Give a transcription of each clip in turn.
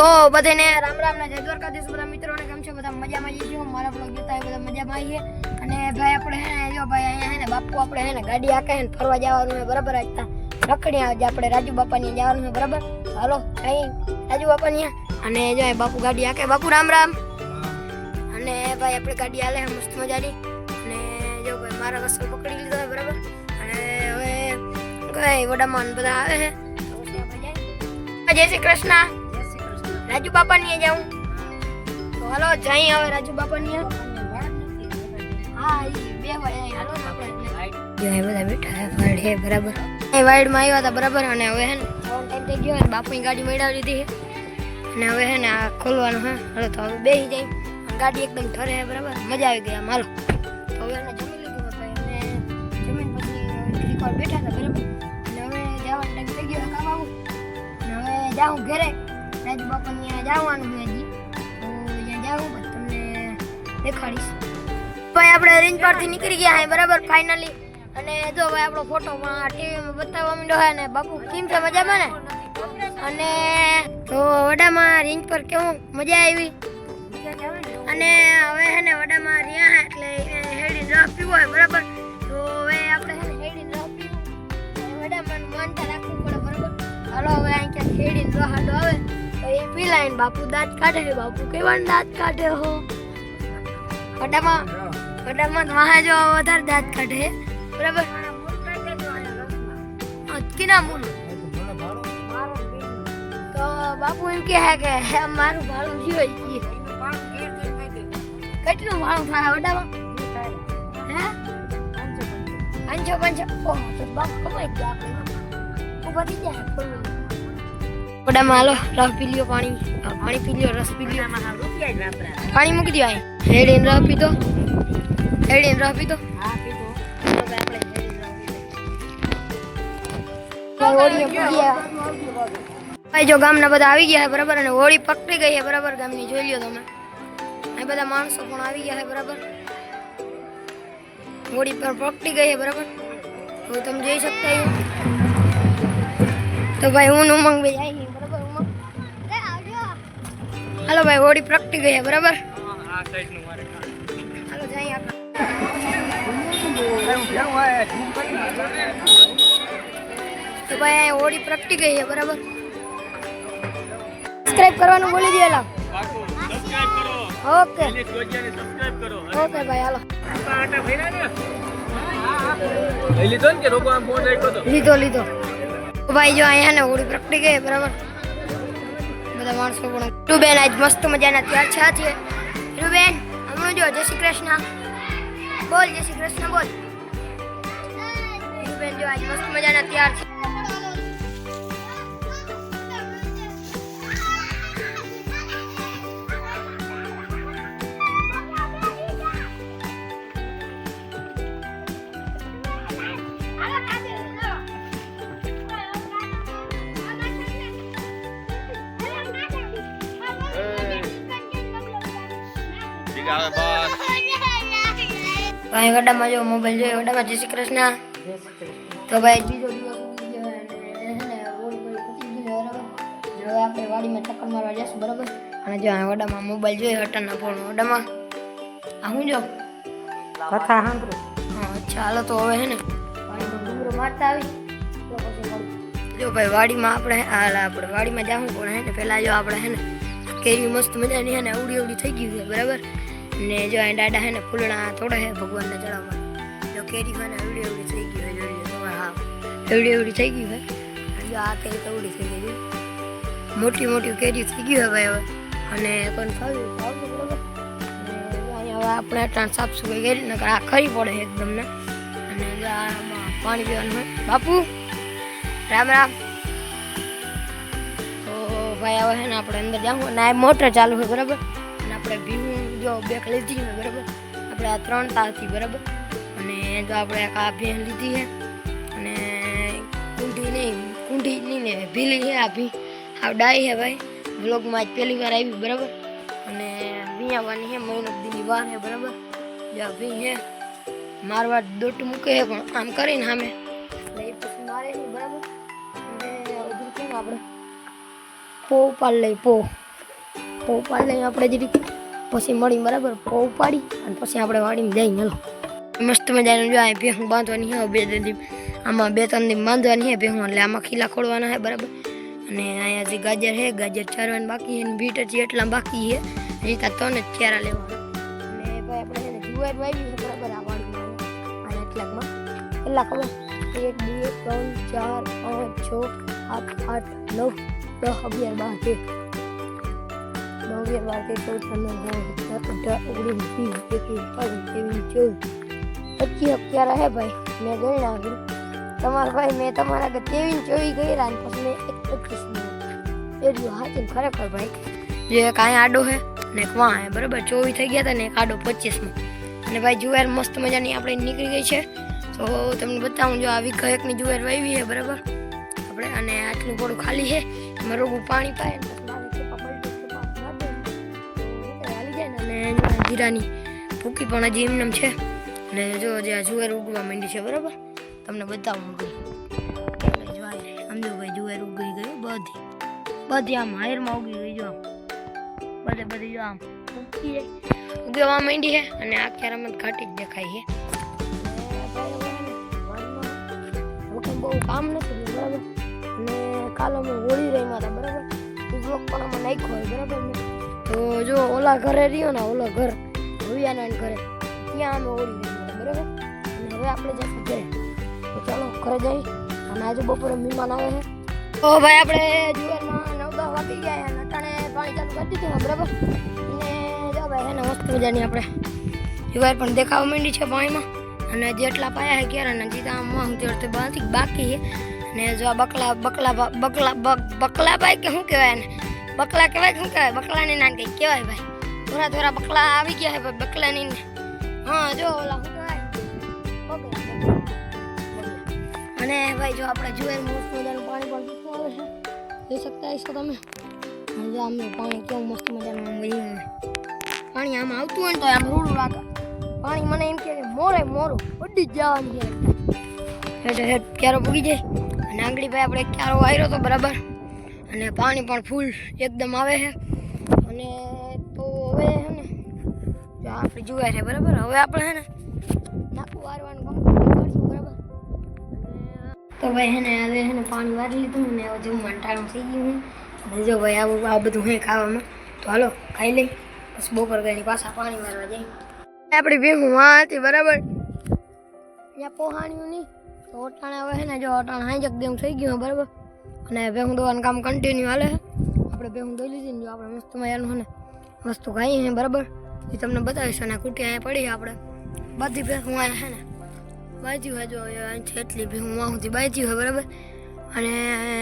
તો બધાને રામ રામ ના જય દ્વારકાધીશ. બધા મિત્રોને કેમ છે? બધા મજામાં જ છો? મારા બ્લોગ જોતા હોય બધા મજામાં આવીએ અને ભાઈ આપણે હે ને, જો ભાઈ અહીંયા હે ને, બાપુ આપણે હે ને, ગાડી આકે હે ને ફરવા જવાનું છે, બરાબર? આજતા રખડી આજે આપણે રાજુ બાપાની જવાનું છે, બરાબર? હાલો, અહીં રાજુ બાપાની અને જો અહીં બાપુ ગાડી આકે બાપુ રામ રામ. અને ભાઈ આપણે ગાડી હાલે છે મસ્ત મજાની. અને જો ભાઈ મારા રસ્તો પકડી લીધો છે, બરાબર? અને હવે કઈ વડામાં ને બધા આવે છે. તો પછી આપણે જઈએ. જય શ્રી કૃષ્ણ. રાજુ બાપા ની જાઉં. તો હાલો જઈ હવે રાજુ બાપા ની હા ઈ બે વાય હાલો આપણે. જો બધા બેઠા વાડ હે બરાબર. એ માં આવ્યા હતા બરાબર અને હવે હે ને ટાઈમ થઈ ગયો અને બાપુની ગાડી મેળવી લીધી અને હવે હે ને આ ખોલવાનું હે હાલો તો હવે બેસી જાય. ગાડી એકદમ ઠરે હે બરાબર. મજા આવી ગઈ આમ હાલો. તો હવે એને જમી લીધું ભાઈ અને જમીન પછી થોડીક વાર બેઠા હતા બરાબર. અને હવે જવાનો ટાઈમ થઈ ગયો કામ આવું. અને હવે જાઉં ઘરે. રાજુ બાપા ત્યાં જવાનું છે હજી. તો ત્યાં જાઉં, પછી તમને દેખાડીશ. ભાઈ આપણે રેન્જ પરથી નીકળી ગયા હે, બરાબર ફાઇનલી અને જો ભાઈ આપણો ફોટો ટીવીમાં બતાવવા માંડ્યો હોય ને, બાપુ કેમ છે મજામાં ને? અને તો વડામાં રેન્જ પર કેવું મજા આવી? અને હવે હે ને, વડામાં રહ્યા એટલે હેડી રસ પીવો હોય, બરાબર? તો હવે આપણે હે ને, હેડી રસ પીવું. વડામાં માનતા રાખવું પડે, બરાબર? હાલો, હવે અહીં ક્યાંક હેડીને રહાડો આવે. તો લાઈન બાપુ દાંત કાઢે હે બાપુ કેવા દાંત કાઢે હો? વડામાં વડામાં વાહા જો વધારે દાંત કાઢે બરાબર? હા, કિના મૂળ તો બાપુ એમ કે હે કે મારું ભાડું જીવાય કેટલું ભાડું થાય વડામાં હે? પાંચસો પાંચસો. ઓહ બાપ કમાઈ ગયા ઊભા થઈ જાય વડામાં હાલો રસ પી લ્યો પાણી. પાણી પી લ્યો રસ પી લ્યો. પાણી મૂકી દો અહીં. હેડીને રસ પીધો. હવે આપણે હેડીને રસ પીધો. ભાઈ જો ગામના બધા આવી ગયા છે બરાબર? અને હોળી પકડી ગઈ છે બરાબર? ગામની જોઈ લ્યો તમે. આ બધા માણસો પણ આવી ગયા છે બરાબર? હોળી પર પકડી ગઈ છે બરાબર? તો તમે જોઈ શકતા તો ભાઈ હું ઉમંગ ભાઈ આવી હાલો ભાઈ ઓડી પ્રગટી છે બરાબર? હાલો જઈએ તો ભાઈ હોળી પ્રગટી ગઈ છે બરાબર? સબસ્ક્રાઇબ કરવાનું બોલી હાલો. ઓકે ઓકે ભાઈ હાલો. લીધો લીધો ભાઈ જો અહીંયા ને હોડી પ્રગટી ગઈ બરાબર? બધા માણસો પણ રૂબેન આજ મસ્ત મજાના ત્યાર છે છે. રૂબેન, હમણાં જો, જય શ્રી કૃષ્ણ. બોલ, જય શ્રી કૃષ્ણ, બોલ. રૂબેન જો, આજ મસ્ત મજાના તૈયાર છે. ભાઈ વડામાં જો મોબાઈલ જોયો વડામાં જય શ્રી કૃષ્ણ. તો ભાઈ બીજો હવે આપણે વાડીમાં ચક્કર મારવા જઈશું બરાબર? અને જો આ વડામાં મોબાઈલ જોઈએ હટાના ફોન વડામાં આ હું જો? કથા સાંભળો. હા ચાલો હાલો તો હવે હે ને વાડીમાં ડુંગરો મારતા આવી. તો પછી જો ભાઈ વાડીમાં આપણે હાલ આપણે વાડીમાં જાવું પણ હે ને પહેલાં જો આપણે હે ને કેરી મસ્ત મજાની અને અવડી અવડી થઈ ગયું છે, બરાબર? ને જો આ દાદા હે ને ફૂલણા તોડે હે ભગવાનને ચડાવવા. જો કેરી ખાને અવડી અવડી થઈ ગયું હોય લો. હા એવડી એવડી થઈ ગયું હોય? જો આ કેરી તો અવડી થઈ ગઈ મોટી મોટી કેરી થઈ ગયું હવે હવે. અને કોણ ખાવ્યું ખાવું બરાબર? અને જો અહીંયા હવે આપણે ત્રણ સાફ સફાઈ કરી ને આ ખરી પડે એકદમ ને. અને પાણી પીવાનું હોય. બાપુ, રામ રામ. ભાઈ હવે છે ને આપણે અંદર જાવું અને આ મોટર ચાલુ હોય બરાબર? અને આપણે ભીનું જો બેક લીધી હોય બરાબર? આપણે આ ત્રણ તા હતી બરાબર? અને જો આપણે એક આ ભેં લીધી છે, અને કુંઢી નહીં કુંઢી નહીં ને, ભીલી છે આ ભી. આ ડાઈ છે ભાઈ. વ્લોગમાં આજ પહેલી વાર આવી, બરાબર? અને વિયાવાની છે મહિનો દીની વાર છે, બરાબર? જો આ ભી છે. મારવા દોટ મૂકે છે, પણ આમ કરીને સામે. એટલે એ પછી મારે નહીં બરાબર? અને ઉધર કેમ આપણે. પો ઉપાડ લઈ પો. પો ઉપાડી લઈ આપણે જરીક પછી મળી બરાબર, પો ઉપાડી અને પછી આપણે વાડીમાં જઈને હલો. મસ્ત મજાનું જો આ ભેહું બાંધવાની છે બે ત્રણ દી, આમાં બે ત્રણ દી બાંધવાની છે ભેહું, એટલે આમાં ખીલા ખોડવાના છે બરાબર. અને અહીંયા જે ગાજર છે ગાજર ચારવાની બાકી છે બીટ હજી એટલા બાકી છે હજી ત્યાં ત્રણ જ ચારા લેવાના. અને ભાઈ આપણે જુવાર વાવી છે, બરાબર, આ વાડીમાં. અને કેટલાકમાં. કેટલા ખબર એક, બે, ત્રણ, ચાર, પાંચ, છ, સાત, આઠ, નવ દસ અગિયાર બાર તેર નવ અગિયાર બાર તેર ચૌદ પંદર સોળ અઢાર ઓગણીસ વીસ એકવીસ બાવીસ ત્રેવીસ ચોવીસ પચીસ અત્યારે હે ભાઈ મેં ગણી નાખ્યું તમારા ભાઈ મેં તમારા આગળ ત્રેવીસ ચોવીસ કર્યા અને પછી મેં એક પચીસ એ રહ્યું હાચી ખરેખર ભાઈ જે એક આડો હે ને એક હે બરાબર ચોવીસ થઈ ગયા હતા ને એક આડો પચીસમાં અને ભાઈ જુવાર મસ્ત મજાની આપણે નીકળી ગઈ છે તો તમને બતાવું જો આ વીઘા એકની જુવાર વાવી છે બરાબર આપણે અને આટલું થોડું ખાલી છે. એમાં રોગું પાણી પાય અને જીરાની ભૂકી પણ હજી એમનેમ છે. અને જો હજી આ જુવાર ઉગવા માંડી છે, બરાબર? તમને બતાવું સમજો ભાઈ, જુવાર ઉગી ગયું બધી. બધી આમ હાયરમાં ઉગી ગઈ, જો બધે બધી જો આમ ઉગી ઉગવા માંડી છે અને આખી રમત ઘાટી જ દેખાય છે. બહુ કામ નથી, બરાબર? અને કાલ અમે હોળી રમ્યા હતા, બરાબર? એ બ્લોક પણ અમે નાખ્યો હોય, બરાબર ને? તો જો ઓલા ઘરે રહ્યો ને, ઓલા ઘર, ભવ્યાના ઘરે, ત્યાં અમે હોળી રમ્યા બરાબર? અને હવે આપણે જશું ઘરે. તો ચાલો, ઘરે જઈ. અને આજે બપોરે મહેમાન આવે છે. તો ભાઈ આપણે જુવારમાં નવ દસ વાગી ગયા અને અટાણે પાણી ચાલુ કરી દીધું બરાબર? અને જો ભાઈ એને મસ્ત મજાની આપણે જુવાર પણ દેખાવા માંડી છે પાણીમાં. અને જેટલા પાયા છે ક્યારે ને જીતા આમ તે બાકી બાકી છે. અને જો આ બકલા બકલા બકલા બકલા ભાઈ કે શું કહેવાય એને? બકલા કહેવાય શું કહેવાય? બકલાની નાન કંઈક કહેવાય ભાઈ. થોડા થોડા બકલા આવી ગયા હે ભાઈ બકલાની હા, જો ઓલા શું કહેવાય. અને ભાઈ જો આપણે જોઈએ મસ્ત મજાનું પાણી પણ પીતું આવે છે. જોઈ શકતા હશો તમે? જો આમનું પાણી કેવું મસ્ત મજાનું આમ વહી પાણી આમ આવતું હોય ને તો આમ રૂડું લાગે. પાણી મને એમ કે મોરે મોરું ઉડી જ જવાની છે. હેઠ હેઠ ક્યારે પૂગી જાય. અને આંગળી ભાઈ આપણે ક્યારો વાયરો તો બરાબર. અને પાણી પણ ફૂલ એકદમ આવે છે. અને તો હવે છે ને આપણી જુવાર છે, બરાબર? હવે આપણે છે ને, નાખું વારવાનું કમ્પ્લીટ કરશું, બરાબર? તો ભાઈ હેને હવે હેને પાણી વારી લીધું ને, હવે જમવાનું ટાણું થઈ ગયું અને જો ભાઈ આવું, આ બધું હે ખાવામાં. તો હાલો, ખાઈ લઈ. પછી બપોર કરીને પાછા પાણી મારવા જઈએ. આપણી ભેગું હતી બરાબર? ત્યાં પોહાણ્યું નહીં. તો અટાણે હવે છે ને જો અટાણે હાંજક દેવું થઈ ગયું છે બરાબર? અને ભેહું દોવાનું કામ કન્ટિન્યુ હાલે છે આપણે ભેહું દોઈ લીધી ને જો આપણે મસ્ત મજાનું છે ને વસ્તુ ખાઈ છે બરાબર? એ તમને બતાવીશ અને કુટી અહીંયા પડી આપણે. બધી ભેહું અહીંયા છે ને. બાજી હોય જો અહીંથી એટલી ભેહું વાહુથી બાજી હોય, બરાબર? અને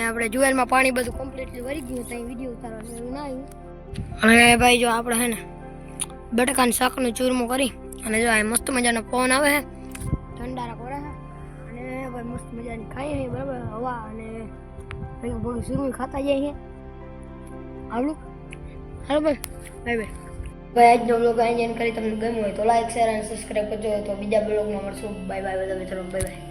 આપણે જુવેલમાં પાણી બધું કમ્પ્લીટલી ભરી ગયું ત્યાં વીડિયો ઉતારવાનું એવું ના આવ્યું. અને ભાઈ જો આપણે છે ને બટાકાનું શાકનું ચૂરમું કરી અને જો આ મસ્ત મજાનો ફોન આવે છે છે અને ભાઈ મસ્ત મજાની ખાઈએ છીએ બરાબર? હવા અને ભાઈ બધું સુરું ખાતા જઈએ અહીંયા આવડું હાલો ભાઈ, બાય બાય. ભાઈ, આજનો બ્લોગ અહીં કરી, તમને ગમ્યો હોય તો લાઈક શેર અને સબસ્ક્રાઈબ કરજો. તો બીજા બ્લોગમાં મળશું. બાય બાય બધા મિત્રો બાય બાય.